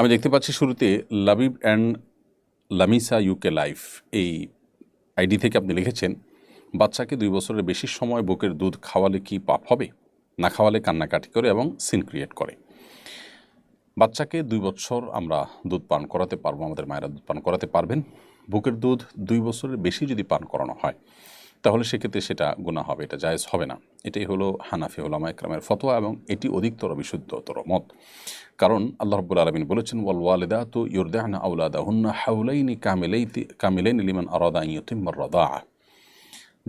আমি দেখতে পাচ্ছি শুরুতে Labib and Lamisa UK life. এই আইডি থেকে আপনি লিখেছেন, বাচ্চাকে দুই বছরের বেশি সময় বুকের দুধ খাওয়ালে কি পাপ হবে? না খাওয়ালে কান্নাকাটি করে এবং সিন ক্রিয়েট করে। বাচ্চাকে দুই বছর আমরা দুধ পান করাতে পারব, আমাদের মায়েরা দুধ পান করাতে পারবেন। বুকের দুধ দুই বছরের বেশি যদি পান করানো হয় তাহলে সেক্ষেত্রে সেটা গুণা হবে, এটা জায়েজ হবে না। এটাই হলো হানাফি ওলামা একরামের ফতোয়া এবং এটি অধিকতর বিশুদ্ধতর মত। কারণ আল্লাহ রব্বুল আলমিন বলেছেন, ওয়াল ওয়ালেদা তো ইউরদাহনা আউলাদা হুন্না হাউলাইনি কামিলাইতি, কামিলাইন লিমান আরদা ইয়তিম্মর রদা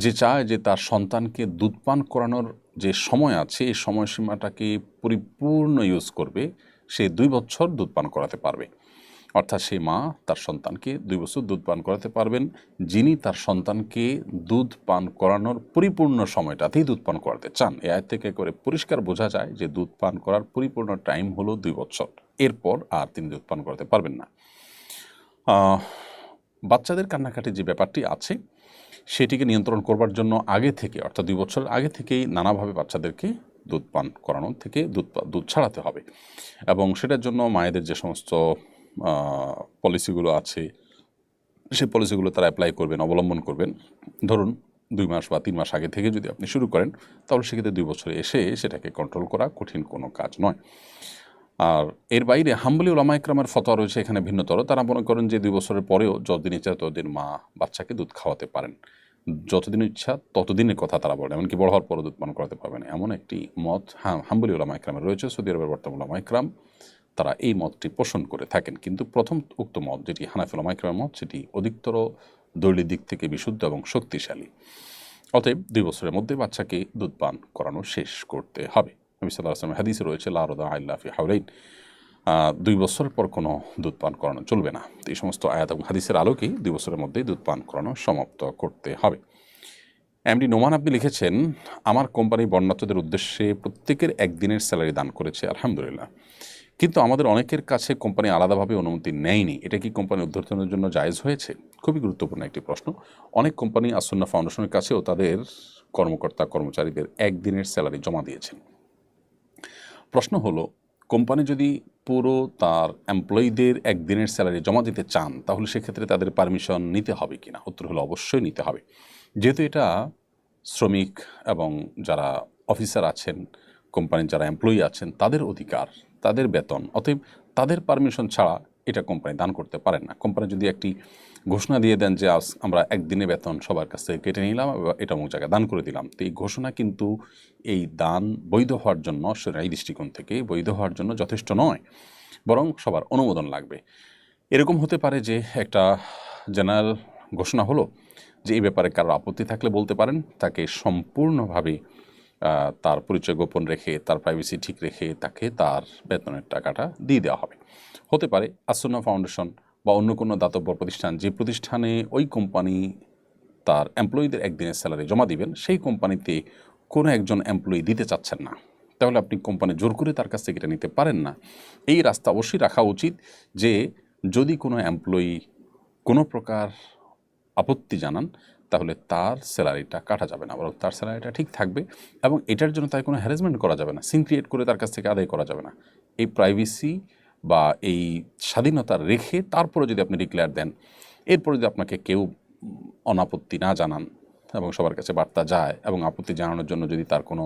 যে চায় যে তার সন্তানকে দুধ পান করানোর যে সময় আছে, এই সময়সীমাটাকে পরিপূর্ণ ইউজ করবে, সে দুই বছর দুধ পান করাতে পারবে। অর্থাৎ সেই মা তার সন্তানকে দুই বছর দুধ পান করাতে পারবেন, যিনি তার সন্তানকে দুধ পান করানোর পরিপূর্ণ সময়টাতেই দুধ পান করাতে চান। এ আয় থেকে করে পরিষ্কার বোঝা যায় যে দুধ পান করার পরিপূর্ণ টাইম হলো দুই বছর। এরপর আর তিনি দুধ পান করাতে পারবেন না। বাচ্চাদের কান্নাকাটির যে ব্যাপারটি আছে, সেটিকে নিয়ন্ত্রণ করবার জন্য আগে থেকে, অর্থাৎ দুই বছর আগে থেকেই নানাভাবে বাচ্চাদেরকে দুধ পান করানো থেকে দুধ দুধ ছাড়াতে হবে। এবং সেটার জন্য মায়েদের যে সমস্ত পলিসিগুলো আছে, সেই পলিসিগুলো তারা অ্যাপ্লাই করবেন, অবলম্বন করবেন। ধরুন, দুই মাস বা তিন মাস আগে থেকে যদি আপনি শুরু করেন, তাহলে সেক্ষেত্রে দুই বছরে এসে সেটাকে কন্ট্রোল করা কঠিন কোনো কাজ নয়। আর এর বাইরে হাম্বলি ওলামা একরামের ফতোয়া রয়েছে, এখানে ভিন্নতর। তারা মনে করেন যে দুই বছরের পরেও যতদিন ইচ্ছা ততদিন মা বাচ্চাকে দুধ খাওয়াতে পারেন। যতদিন ইচ্ছা ততদিনের কথা তারা বলেন, এমনকি বড় হওয়ার পরও দুধ পান করাতে পারবেন। এমন একটি মত হাম্বলি ওলামা একরামের রয়েছে, সৌদি আরবের বর্তমান ওলামা একরাম তারা এই মতটি পোষণ করে থাকেন। কিন্তু প্রথম উক্ত মত, যেটি হানাফি ওলামা একরামের মত, সেটি অধিকতর দৈলিক দিক থেকে বিশুদ্ধ এবং শক্তিশালী। অতএব দুই বছরের মধ্যে বাচ্চাকে দুধ পান করানো শেষ করতে হবে। নবী সাল্লাহ আসলামের হাদিসে রয়েছে লারদা আল্লাফি হাউলাইন দুই বছর পর কোনো দুধ পান করানো চলবে না। এই সমস্ত আয়াত এবং হাদিসের আলোকেই দুই বছরের মধ্যেই দুধ পান করানো সমাপ্ত করতে হবে। এমডি নোমান আপনি লিখেছেন, আমার কোম্পানি বর্ণাত্মদের উদ্দেশ্যে প্রত্যেকের একদিনের স্যালারি দান করেছে, আলহামদুলিল্লাহ। কিন্তু আমাদের অনেকের কাছে কোম্পানি আলাদাভাবে অনুমতি নেয়নি। এটা কি কোম্পানি উদ্বোধনের জন্য জায়েজ হয়েছে? খুবই গুরুত্বপূর্ণ একটি প্রশ্ন। অনেক কোম্পানি আসন্না ফাউন্ডেশনের কাছেও তাদের কর্মকর্তা, কর্মচারীদের একদিনের স্যালারি জমা দিয়েছেন প্রশ্ন হলো, কোম্পানি যদি পুরো তার এমপ্লয়ীদের একদিনের স্যালারি জমা দিতে চান, তাহলে সেক্ষেত্রে তাদের পারমিশন নিতে হবে কিনা? উত্তর হলো, অবশ্যই নিতে হবে। যেহেতু এটা শ্রমিক এবং যারা অফিসার আছেন, কোম্পানির যারা এমপ্লয়ি আছেন, তাদের অধিকার, তাদের বেতন, অতএব তাদের পারমিশন ছাড়া এটা কোম্পানি দান করতে পারেন না। কোম্পানি যদি একটি ঘোষণা দিয়ে দেন যে আজ আমরা একদিনে বেতন সবার কাছ থেকে কেটে নিলাম এটা অমুক জায়গায় দান করে দিলাম। তো এই ঘোষণা কিন্তু এই দান বৈধ হওয়ার জন্য এই দৃষ্টিকোণ থেকে বৈধ হওয়ার জন্য যথেষ্ট নয়, বরং সবার অনুমোদন লাগবে। এরকম হতে পারে যে একটা জেনারেল ঘোষণা হলো যে এই ব্যাপারে কারও আপত্তি থাকলে বলতে পারেন, তাকে সম্পূর্ণভাবে তার পরিচয় গোপন রেখে, তার প্রাইভেসি ঠিক রেখে তাকে তার বেতনের টাকাটা দিয়ে দেওয়া হবে। হতে পারে আসন্না ফাউন্ডেশন বা অন্য কোনো দাতব্য প্রতিষ্ঠান যে প্রতিষ্ঠানে ওই কোম্পানি তার এমপ্লয়ীদের একদিনের স্যালারি জমা দিবেন, সেই কোম্পানিতে কোনো একজন এমপ্লয়ি দিতে চাচ্ছেন না। তাহলে আপনি কোম্পানি জোর করে তার কাছ থেকে এটা নিতে পারেন না। এই রাস্তা অবশ্যই রাখা উচিত যে যদি কোনো এমপ্লয়ি কোনো প্রকার আপত্তি জানান, তাহলে তার স্যালারিটা কাটা যাবে না, বরং তার স্যালারিটা ঠিক থাকবে এবং এটার জন্য তাই কোনো হ্যারাসমেন্ট করা যাবে না সিন ক্রিয়েট করে তার কাছ থেকে আদায় করা যাবে না। এই প্রাইভেসি বা এই স্বাধীনতা রেখে তারপরে যদি আপনি ডিক্লেয়ার দেন, এরপরে যদি আপনাকে কেউ অনাপত্তি না জানান এবং সবার কাছে বার্তা যায় এবং আপত্তি জানানোর জন্য যদি তার কোনো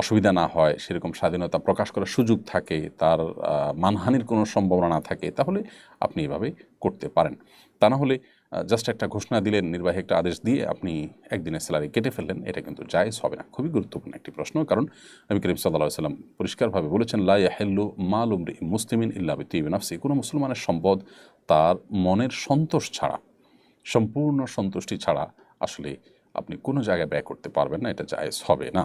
অসুবিধা না হয়, সেরকম স্বাধীনতা প্রকাশ করার সুযোগ থাকে, তার মানহানির কোনো সম্ভাবনা না থাকে, তাহলে আপনি এভাবে করতে পারেন। তা না হলে জাস্ট একটা ঘোষণা দিলেন নির্বাহী একটা আদেশ দিয়ে আপনি একদিনের স্যালারি কেটে ফেললেন, এটা কিন্তু জায়েজ হবে না। খুবই গুরুত্বপূর্ণ একটি প্রশ্ন, কারণ নবী করিম সাল্লাহ সাল্লাম পরিষ্কারভাবে বলেছেন, লা ইয়াহিল্লু মাল উমরি মুসলিমিন ইল্লা বিতিবি নাফসি। কোনো মুসলমানের সম্পদ তার মনের সন্তোষ ছাড়া, সম্পূর্ণ সন্তুষ্টি ছাড়া আসলে আপনি কোনো জায়গায় ব্যয় করতে পারবেন না, এটা জায়েজ হবে না।